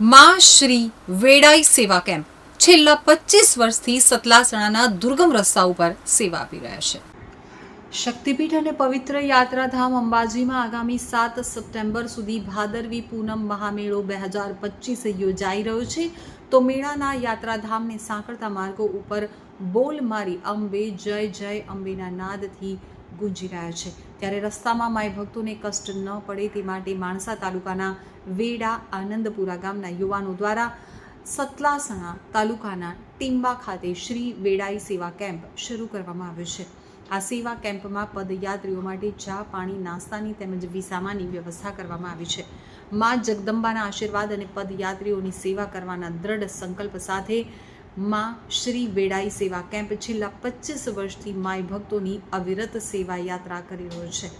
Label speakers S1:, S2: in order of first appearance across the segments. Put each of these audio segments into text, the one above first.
S1: માં શ્રી વેડાઈ સેવા કેમ્પ. છેલ્લા પચીસ વર્ષથી સતલાસણાના દુર્ગમ રસ્તા ઉપર સેવા આપી રહ્યા છે. શક્તિપીઠ અને પવિત્ર યાત્રાધામ અંબાજીમાં આગામી સાત સપ્ટેમ્બર સુધી ભાદરવી પૂનમ મહામેળો બે હજાર પચીસ યોજાઈ રહ્યો છે. તો મેળાના યાત્રાધામને સાંકળતા માર્ગો ઉપર બોલ મારી અંબે, જય જય અંબેના નાદથી ગુંજી રહ્યા છે. ત્યારે રસ્તામાં માય ભક્તોને કષ્ટ ન પડે તે માટે માણસા તાલુકાના વેડા આનંદપુરા ગામના યુવાનો દ્વારા સતલાસણા તાલુકાના ટીંબા ખાતે શ્રી વેડાઈ સેવા કેમ્પ શરૂ કરવામાં આવ્યો છે. આ સેવા કેમ્પમાં પદયાત્રીઓ માટે ચા, પાણી, નાસ્તાની તેમજ વિસામાની વ્યવસ્થા કરવામાં આવી છે. મા જગદંબાના આશીર્વાદ અને પદયાત્રીઓની સેવા કરવાના દ્રઢ સંકલ્પ સાથે માં શ્રી વેડાઈ સેવા કેમ્પ છેલ્લા પચીસ વર્ષથી માય ભક્તોની અવિરત સેવા યાત્રા કરી રહ્યો છે.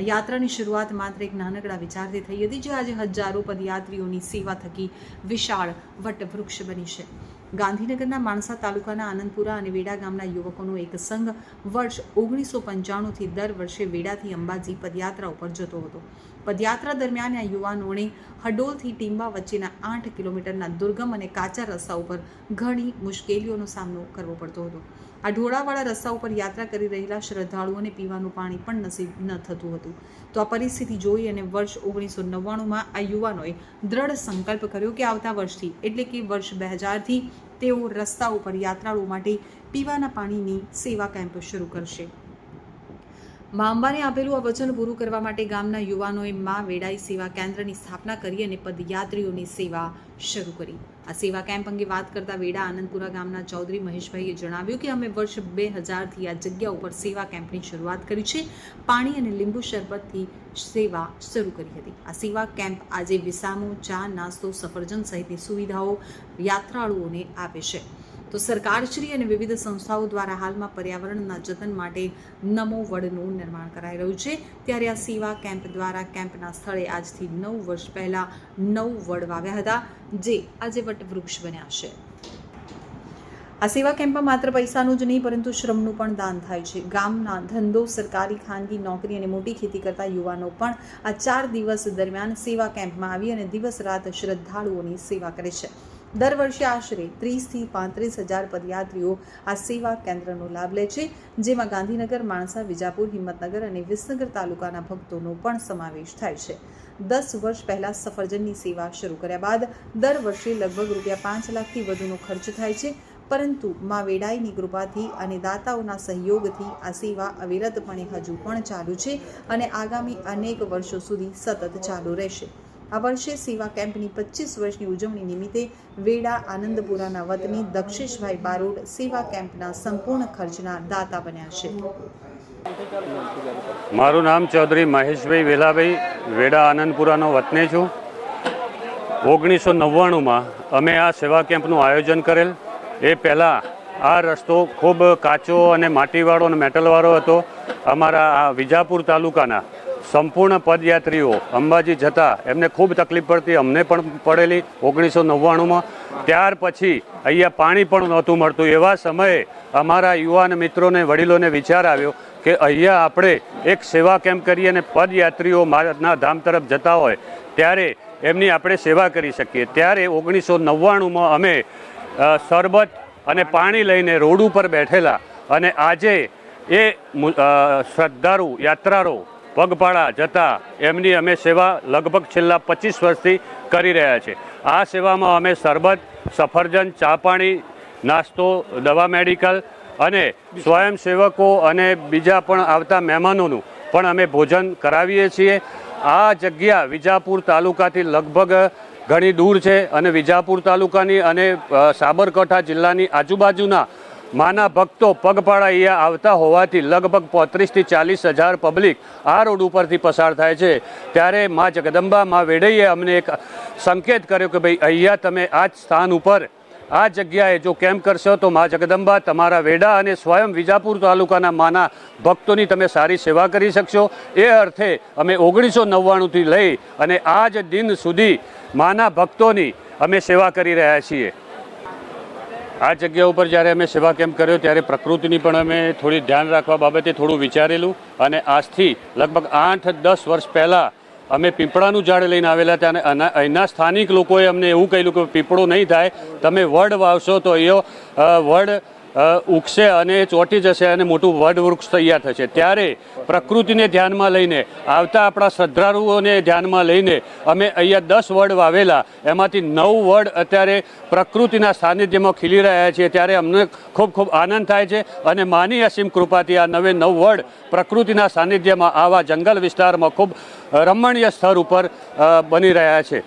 S1: યાત્રાની શરૂઆત માત્ર એક નાનકડા વિચારથી થઈ હતી, જે આજે હજારો પદયાત્રીઓની સેવા થકી વિશાળ વટવૃક્ષ બની છે. ગાંધીનગરના માણસા તાલુકાના આનંદપુરા અને વેડા ગામના યુવકોનો એક સંઘ વર્ષ ઓગણીસો પંચાણુંથી દર વર્ષે વેડાથી અંબાજી પદયાત્રા ઉપર જતો હતો. પદયાત્રા દરમિયાન આ યુવાનોને હડોલથી ટીંબા વચ્ચેના આઠ કિલોમીટરના દુર્ગમ અને કાચા રસ્તા ઉપર ઘણી મુશ્કેલીઓનો સામનો કરવો પડતો હતો. આ ઢોળાવાળા રસ્તા ઉપર યાત્રા કરી રહેલા શ્રદ્ધાળુઓને પીવાનું પાણી પણ નસીબ ન થતું હતું. તો આ પરિસ્થિતિ જોઈ અને વર્ષ ઓગણીસો નવ્વાણુંમાં આ યુવાનોએ દ્રઢ સંકલ્પ કર્યો કે આવતા વર્ષથી, એટલે કે વર્ષ બે હજારથી તેઓ રસ્તા ઉપર યાત્રાળુઓ માટે પીવાના પાણીની સેવા કેમ્પ શરૂ કરશે. મા અંબાને આપેલું આ વચન પૂરું કરવા માટે ગામના યુવાનોએ મા વેડાઈ સેવા કેન્દ્રની સ્થાપના કરી અને પદયાત્રીઓની સેવા શરૂ કરી. આ સેવા કેમ્પ અંગે વાત કરતા વેડા આનંદપુરા ગામના ચૌધરી મહેશભાઈએ જણાવ્યું કે અમે વર્ષ બે હજારથી આ જગ્યા ઉપર સેવા કેમ્પની શરૂઆત કરી છે. પાણી અને લીંબુ શરબતથી સેવા શરૂ કરી હતી. આ સેવા કેમ્પ આજે વિસામો, ચા, નાસ્તો, સફરજન સહિતની સુવિધાઓ યાત્રાળુઓને આપે છે. તો સરકારશ્રી અને વિવિધ સંસ્થાઓ દ્વારા હાલમાં પર્યાવરણના જતન માટે નમો વડનું નિર્માણ કરાઈ રહ્યું છે. ત્યારે આ સેવા કેમ્પ દ્વારા કેમ્પના સ્થળે આજથી નવ વર્ષ પહેલા નવ વડ વાવ્યા હતા, જે આજે વટવૃક્ષ બન્યા છે. આ સેવા કેમ્પમાં માત્ર પૈસાનું જ નહીં, પરંતુ શ્રમનું પણ દાન થાય છે. ગામના ધંધો, સરકારી ખાનગી નોકરી અને મોટી ખેતી કરતા યુવાનો પણ આ ચાર દિવસ દરમિયાન સેવા કેમ્પમાં આવી અને દિવસ રાત શ્રદ્ધાળુઓની સેવા કરે છે. દર વર્ષે આશરે ત્રીસથી પાંત્રીસ હજાર પદયાત્રીઓ આ સેવા કેન્દ્રનો લાભ લે છે, જેમાં ગાંધીનગર, માણસા, વિજાપુર, હિંમતનગર અને વિસનગર તાલુકાના ભક્તોનો પણ સમાવેશ થાય છે. દસ વર્ષ પહેલાં સફરજનની સેવા શરૂ કર્યા બાદ દર વર્ષે લગભગ રૂપિયા પાંચ લાખથી વધુનો ખર્ચ થાય છે. પરંતુ મા વેડાઈની કૃપાથી અને દાતાઓના સહયોગથી આ સેવા અવિરતપણે હજુ પણ ચાલુ છે અને આગામી અનેક વર્ષો સુધી સતત ચાલુ રહેશે. આ વર્ષે સેવા કેમ્પની પચીસ વર્ષની ઉજવણી નિમિત્તે વેડા આનંદપુરાના વતની દક્ષેશભાઈ બારોડ સેવા કેમ્પના સંપૂર્ણ ખર્ચના દાતા બન્યા છે.
S2: મારું નામ ચૌધરી મહેશભાઈ વેલાભાઈ, વેડા આનંદપુરાનો વતની છું. ઓગણીસો નવ્વાણુંમાં અમે આ સેવા કેમ્પનું આયોજન કરેલ. એ પહેલાં આ રસ્તો ખૂબ કાચો અને માટીવાળો અને મેટલવાળો હતો. અમારા આ વિજાપુર તાલુકાના સંપૂર્ણ પદયાત્રીઓ અંબાજી જતા એમને ખૂબ તકલીફ પડતી, અમને પણ પડેલી ઓગણીસો નવ્વાણુંમાં. ત્યાર પછી અહીંયા પાણી પણ નહોતું મળતું. એવા સમયે અમારા યુવાન મિત્રોને, વડીલોને વિચાર આવ્યો કે અહીંયા આપણે એક સેવા કેમ્પ કરીએ અને પદયાત્રીઓ મારના ધામ તરફ જતા હોય, ત્યારે એમની આપણે સેવા કરી શકીએ. ત્યારે ઓગણીસો નવ્વાણુંમાં અમે શરબત અને પાણી લઈને રોડ ઉપર બેઠેલા અને આજે એ શ્રદ્ધાળુ, યાત્રાળુ પગપાળા જતા એમની અમે સેવા લગભગ છેલ્લા પચીસ વર્ષથી કરી રહ્યા છીએ આ સેવામાં અમે શરબત, સફરજન ચા પાણી નાસ્તો, દવા મેડિકલ અને સ્વયંસેવકો અને બીજા પણ આવતા મહેમાનોનું પણ અમે ભોજન કરાવીએ છીએ. આ જગ્યા વિજાપુર તાલુકાથી લગભગ ઘણી દૂર છે અને વિજાપુર તાલુકાની અને સાબરકાંઠા જિલ્લાની આજુબાજુના માના ભક્તો પગપાળા અહીંયા આવતા હોવાથી લગભગ પોત્રીસથી ચાલીસ હજાર પબ્લિક આ રોડ ઉપરથી પસાર થાય છે. ત્યારે મા જગદંબા, મા વેડઈએ અમને એક સંકેત કર્યો કે ભાઈ અહીંયા તમે આ જ સ્થાન ઉપર, આ જગ્યાએ જો કેમ્પ કરશો તો મા જગદંબા તમારા વેડા અને સ્વયં વિજાપુર તાલુકાના માના ભક્તોની તમે સારી સેવા કરી શકશો. એ અર્થે અમે ઓગણીસો નવ્વાણુંથી લઈ અને આ જ દિન સુધી માના ભક્તોની અમે સેવા કરી રહ્યા છીએ. આ જગ્યા ઉપર જ્યારે અમે સેવા કેમ્પ કર્યો, ત્યારે પ્રકૃતિની પણ અમે થોડી ધ્યાન રાખવા બાબતે થોડું વિચારેલું અને આજથી લગભગ આઠ દસ વર્ષ પહેલાં અમે પીપળાનું ઝાડ લઈને આવેલા હતા અને અહીંના સ્થાનિક લોકોએ અમને એવું કહેલું કે પીપળો નહીં થાય, તમે વડ વાવશો તો એ વડ ઉગશે અને ચોંટી જશે અને મોટું વડવૃક્ષ તૈયાર થશે. ત્યારે પ્રકૃતિને ધ્યાનમાં લઈને, આવતા આપણા શ્રદ્ધાળુઓને ધ્યાનમાં લઈને અમે અહીંયા દસ વડ વાવેલા. એમાંથી નવ વડ અત્યારે પ્રકૃતિના સાનિધ્યમાં ખીલી રહ્યા છે. ત્યારે અમને ખૂબ ખૂબ આનંદ થાય છે અને માની અસીમ કૃપાથી આ નવે નવ વડ પ્રકૃતિના સાનિધ્યમાં આવા જંગલ વિસ્તારમાં ખૂબ રમણીય સ્થળ ઉપર બની રહ્યા છે.